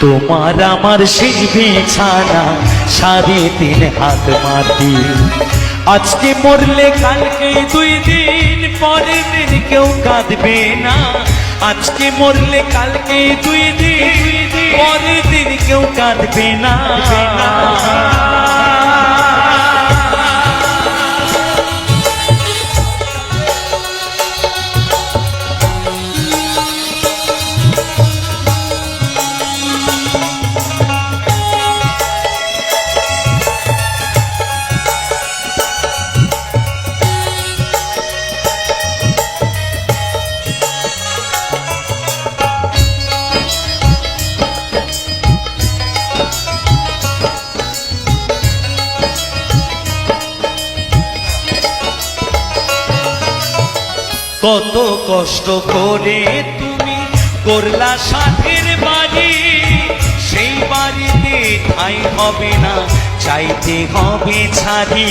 তোমার আমার শেষ ছাড়া সাড়ে তিন হাত মাটি। আজকে মরলে কালকে দুই দিন, পরের দিন কেউ কাঁদবে না। আজকে মরলে কালকে দুই দিন, পরের দিন কেউ কাঁদবে না। কত কষ্ট করে তুমি করলা সাথের বাড়ি। সেই বাড়িতে ঠাই হবে না, চাইতে হবে ছাড়ি।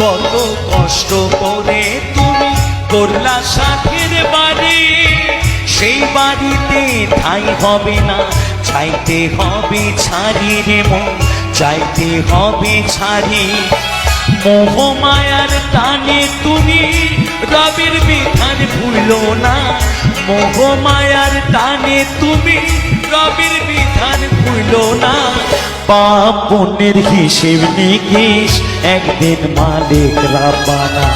কত কষ্ট করে তুমি করলা সাথের ঠাই হবে না। চাইতে হবে ছাড়ি রে মন, চাইতে হবে ছাড়ি। মোহ মায়ার টানে তুমি, রবির বিধান ভুলো না। মোহ মায়ার টানে তুমি, রবির বিধান ভুলো না। পাপ পুণ্যের হিসেব নিকেশ, একদিন মালিক রাব্বানা।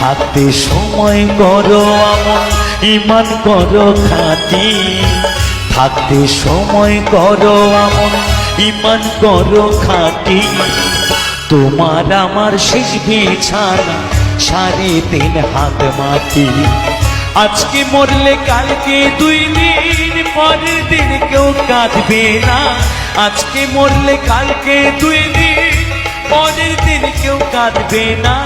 থাকতে সময় করো আমন ইমান করো খাটি। থাকতে সময় করো আমন ইমান করো খাটি। তোমার আমার শেষ বিছানা, সাড়ে তিন হাত মাটি। আজকে মরলে কালকে দুই দিন, পরের দিন কেউ কাঁদবে না। আজকে মরলে কালকে দুই দিন, পরের দিন কেউ কাঁদবে না।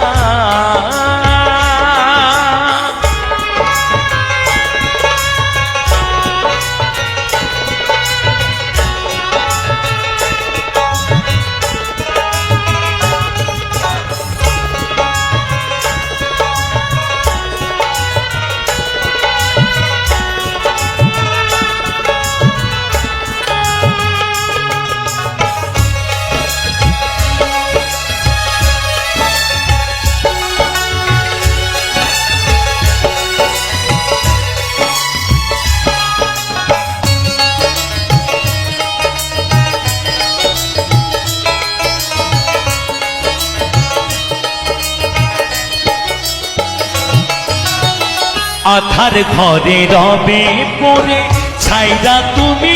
আধার ঘরে রবে পরে ছাইরা তুমি।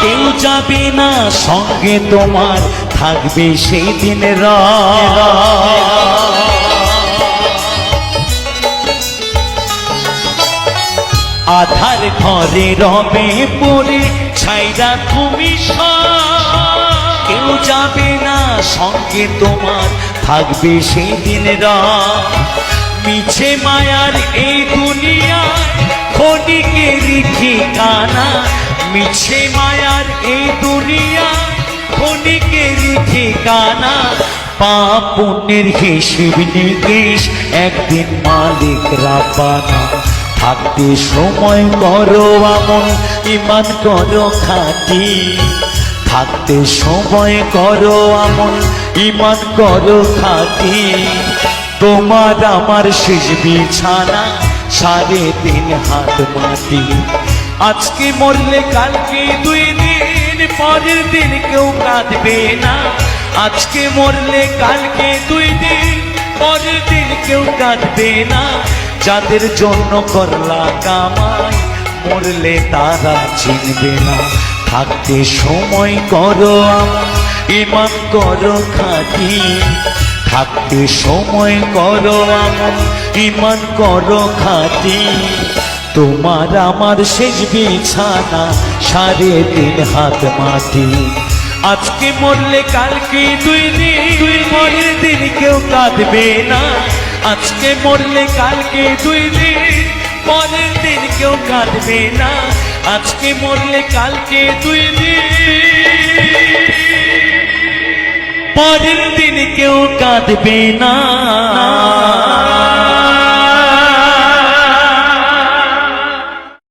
কেউ যাবে না সঙ্গে তোমার, থাকবে সেই দিন র আধার ঘরে রবে পরে ছাইরা তুমি। কেউ যাবে না সঙ্গে তোমার, থাকবে সেই দিন রাত মিছে মায়ার এই দুনিয়ায় ক্ষণিকেরই ঠিকানা মিছে মায়ার এই দুনিয়ায় ক্ষণিকেরই ঠিকানা পাপ পুণ্যের হিসেব নিকেশ একদিন মালিক রাব্বানা। থাকতে সময় করো আমন ইমান করো খাটি। থাকতে সময় করো আমন ইমান করো খাটি। তোমার আমার শেষ বিছানা, সাড়ে তিন হাত মাটি। আজকে মরলে কালকে দুই দিন, পরের দিন কেউ কাঁদবে না। আজকে মরলে কালকে দুই দিন, পরের দিন কেউ কাঁদবে না। যাদের জন্য করলা কামাই, মরলে তারা চিনবে না। থাকতে সময় করো আমার ইমান করো খাটি। থাকতে সময় করো আমন ইমান করো খাতি তোমার আমার শেষ বিছানা, সাড়ে তিন হাত মাটি। আজকে মরলে কালকে দুই দিন, দুই পরের দিন কেউ কাঁদবে না। আজকে মরলে কালকে দুই দিন, পরের দিন কেউ কাঁদবে না। আজকে মরলে কালকে দুই দিন। পরের দিন কেউ কাঁদবে না।